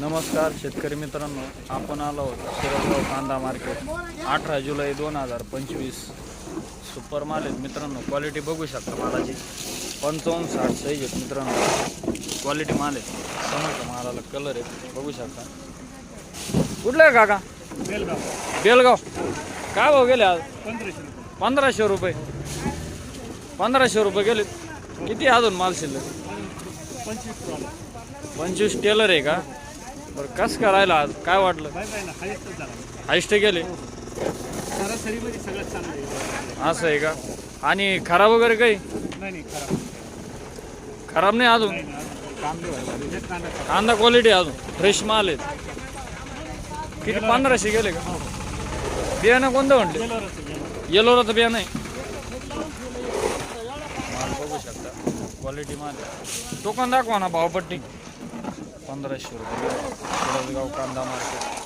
नमस्कार शेतकरी मित्रांनो आपण आलो आहोत शिरसगाव कांदा मार्केट. अठरा जुलै दोन हजार पंचवीस. सुपर माल आहेत मित्रांनो क्वालिटी बघू शकता मालाची. पंचावन्न साठ साईज आहेत मित्रांनो. क्वालिटी माल आहेत. समजतं मालाला कलर आहेत बघू शकता. कुठलं आहे काका? बेलगाव. बेलगाव. काय भाव गेले आज? पंधराशे रुपये. पंधराशे रुपये. गेले. किती अजून माल शिल्लक? पंचवीस पंचवीस टेलर आहे का? बरं कसं करायला आज? काय वाटलं? हायस्ट गेले? चांगलं आहे. असं आहे का? आणि खराब वगैरे काही? खराब. खराब नाही अजून? कांदे क्वालिटी अजून. फ्रेश माल आहेत किती? पंधराशे गेले का? बियाणं कोणतं म्हटले? गेल्यावरच आहे, गेल्यावर. येलोरा तर बियाणं आहे. माल बघू शकता. क्वालिटी माल. टोकन दाखवा ना भावपट्टी पंधराशे रुपये. शिरसगाव कांदा मार्केट.